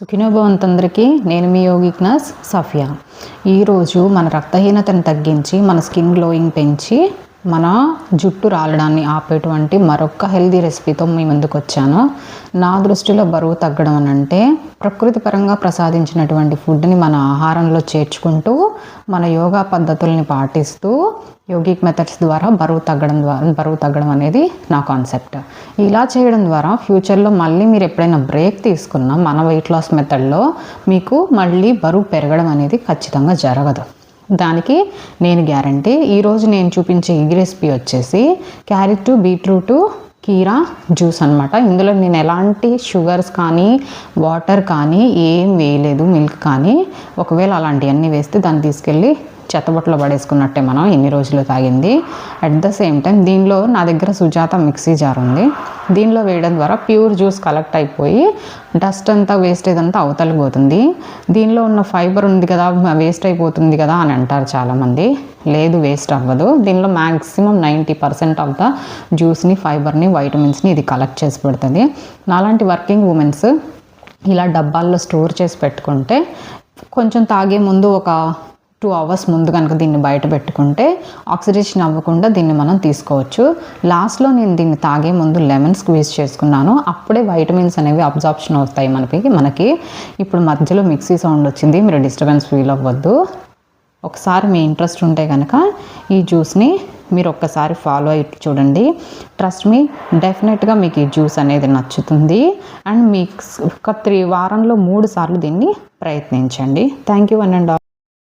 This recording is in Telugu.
సుఖినోభవంతందరికీ నేను మీ యోగిక్నాస్ సఫియా. ఈరోజు మన రక్తహీనతను తగ్గించి మన స్కిన్ గ్లోయింగ్ పెంచి మన జుట్టు రాలడాన్ని ఆపేటువంటి మరొక హెల్దీ రెసిపీతో మీ ముందుకు వచ్చాను. నా దృష్టిలో బరువు తగ్గడం అని అంటే ప్రకృతి పరంగా ప్రసాదించినటువంటి ఫుడ్ని మన ఆహారంలో చేర్చుకుంటూ మన యోగా పద్ధతుల్ని పాటిస్తూ యోగిక్ మెథడ్స్ ద్వారా బరువు తగ్గడం ద్వారా బరువు తగ్గడం అనేది నా కాన్సెప్ట్. ఇలా చేయడం ద్వారా ఫ్యూచర్లో మళ్ళీ మీరు ఎప్పుడైనా బ్రేక్ తీసుకున్నా మన వెయిట్ లాస్ మెథడ్లో మీకు మళ్ళీ బరువు పెరగడం అనేది ఖచ్చితంగా జరగదు. దానికి నేను గ్యారంటీ. ఈరోజు నేను చూపించే ఈ రెసిపీ వచ్చేసి క్యారెట్ బీట్రూటు కీరా జ్యూస్ అనమాట ఇందులో నేను ఎలాంటి షుగర్స్ కానీ వాటర్ కానీ ఏం వేయలేదు మిల్క్ కానీ. ఒకవేళ అలాంటివన్నీ వేస్తే దాన్ని తీసుకెళ్ళి చెత్తబుట్టలో పడేసుకున్నట్టే మనం ఎన్ని రోజులు తాగింది. అట్ ద సేమ్ టైం దీనిలో నా దగ్గర సుజాత మిక్సీ జార్ ఉంది. దీనిలో వేయడం ద్వారా ప్యూర్ జ్యూస్ కలెక్ట్ అయిపోయి డస్ట్ అంతా వేస్టేజ్ అంతా అవతలి పోతుంది. దీనిలో ఉన్న ఫైబర్ ఉంది కదా వేస్ట్ అయిపోతుంది కదా అని అంటారు చాలామంది. లేదు వేస్ట్ అవ్వదు. దీనిలో maximum ninety percent of the జ్యూస్ని ఫైబర్ని వైటమిన్స్ని ఇది కలెక్ట్ చేసి పెడుతుంది. నాలాంటి వర్కింగ్ ఉమెన్స్ ఇలా డబ్బాల్లో స్టోర్ చేసి పెట్టుకుంటే కొంచెం తాగే ముందు ఒక టూ అవర్స్ ముందు కనుక దీన్ని బయట పెట్టుకుంటే ఆక్సిడేషన్ అవ్వకుండా దీన్ని మనం తీసుకోవచ్చు. లాస్ట్లో నేను దీన్ని తాగే ముందు లెమన్ స్క్వీజ్ చేసుకున్నాను. అప్పుడే వైటమిన్స్ అనేవి అబ్జార్ప్షన్ అవుతాయి మనకి మనకి. ఇప్పుడు మధ్యలో మిక్సీ సౌండ్ వచ్చింది మీరు డిస్టర్బెన్స్ ఫీల్ అవ్వద్దు. ఒకసారి మీ ఇంట్రెస్ట్ ఉంటే కనుక ఈ జ్యూస్ని మీరు ఒక్కసారి ఫాలో అయ్యి చూడండి. ట్రస్ట్ మీ డెఫినెట్గా మీకు ఈ జ్యూస్ అనేది నచ్చుతుంది. అండ్ మీకు ఒక త్రీ వారంలో మూడు సార్లు దీన్ని ప్రయత్నించండి. Thank you and and